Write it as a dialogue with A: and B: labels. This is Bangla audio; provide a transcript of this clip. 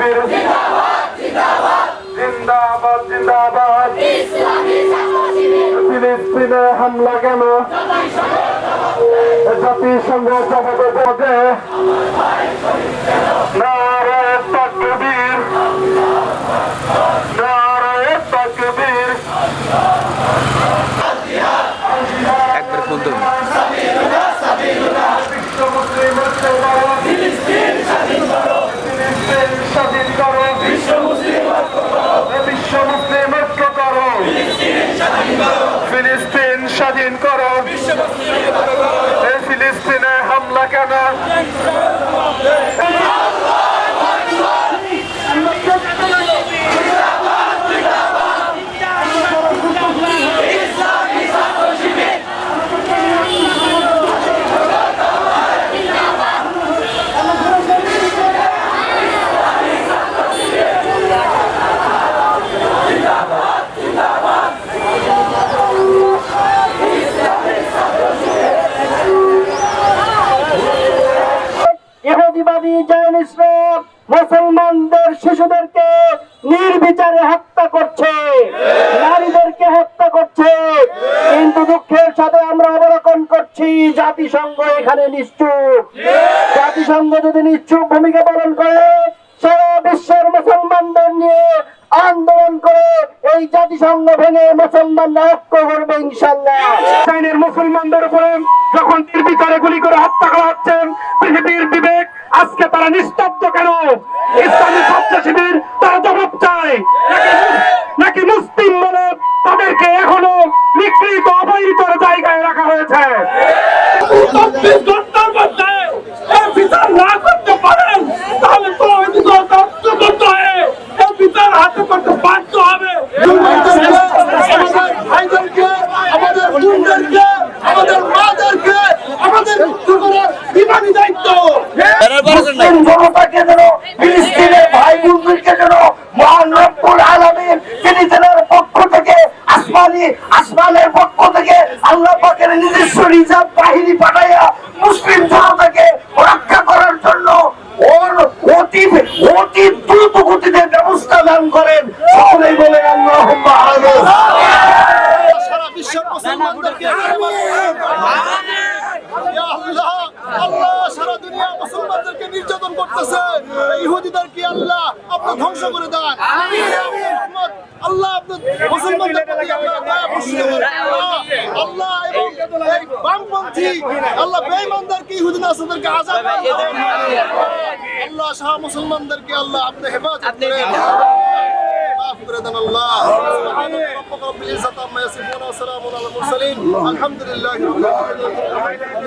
A: শিবির জিন্দাবাদ। জিন্দাবাদ ফিলিস্তিনে হামলা কেন? জাতিসংঘ সভাপতি পদে নারা স্বাধীন করো। ফিলিস্তিনে হামলা কেন?
B: ইহুদিবাদী জায়নিসরা মুসলমানদের শিশুদেরকে নির্বিচারে হত্যা করছে। নারীদেরকে হত্যা করছে। কিন্তু দুঃখের সাথে আমরা অবলোকন করছি, জাতিসংঘ এখানে নিশ্চুপ। জাতিসংঘ যদি নিশ্চুপ ভূমিকা পালন করে, সারা বিশ্বের মুসলমানদের নিয়ে আন্দোলন করে, এই জাতিসংঘ ভেঙে মুসলমানরা ঐক্য করবে ইনশাল্লাহ
A: মুসলমানদের উপরে যখন নির্বিচারে গুলি করে হত্যা করা হচ্ছে, পৃথিবীর বিবেক আজকে তারা নিস্তব্ধ কেন? ইসলামী ছাত্র শিবির তারা জবাব চায়। নাকি- মুসলিম বলে তাদেরকে এখনও নিকৃত অবহিত জায়গায় রাখা হয়েছে?
B: মুসলিম জনতাকে যেন, ফিলিস্তিনের ভাই বোনদেরকে যেন মহান রব্বুল আলামিন তিনি তেনার পক্ষ থেকে, আসমানি, আসমানের পক্ষ থেকে আল্লাহ পাকের নিজস্ব রিজার্ভ বাহিনী পাঠাইয়া মুসলিম জনতাকে রক্ষা করার জন্য ওর অতি অতি দ্রুত গতিতে ব্যবস্থা দান করেন। সকলেই বলে আল্লাহ
C: সারা দুনিয়া মুসলমানদেরকে নির্যাতন করতেছে। ইহুদিদের কি আল্লাহ আপনি ধ্বংস করে দেন আল্লাহ আল্লাহ দয়া আল্লাহ এবং কি বামপন্থী আল্লাহ আল্লাহ শাহ মুসলমানদেরকে আল্লাহ আপনি হেফাজত করেন আল্লাহ। رب العزة الحمد لله رب العالمين